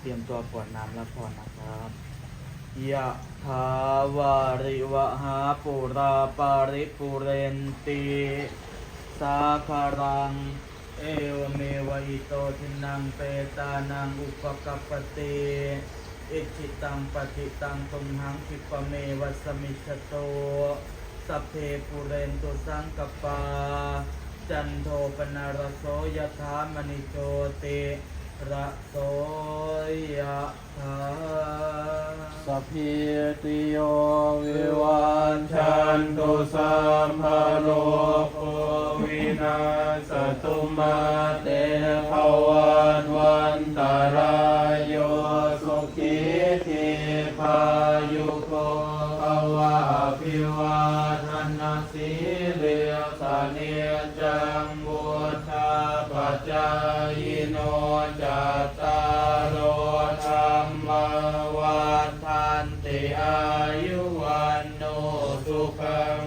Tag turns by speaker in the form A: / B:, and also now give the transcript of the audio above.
A: เตรียมตัวกวดน้ำและพรนะครับยะถาวาริวหาปุราปาริปุเรนติสาคารัง เอวเมวะอิโตทินังเปตานังอุปกัปปติอิจิตังปฏิตังตุมหังคิปเมวะสมิชโตสัพเพปุเรนตุสังกปา จันโทปนารโสยถามณิโชติระโสยถา
B: สพิติโยวิวันชันตุสัมภโรโควินาสตุมาเตภวันวันตารายโยสุขีทีพายุโก เลสเนจังบุธาปัจจายโนจัตตารโอธรรมวันทันติอายุวันโนสุขัง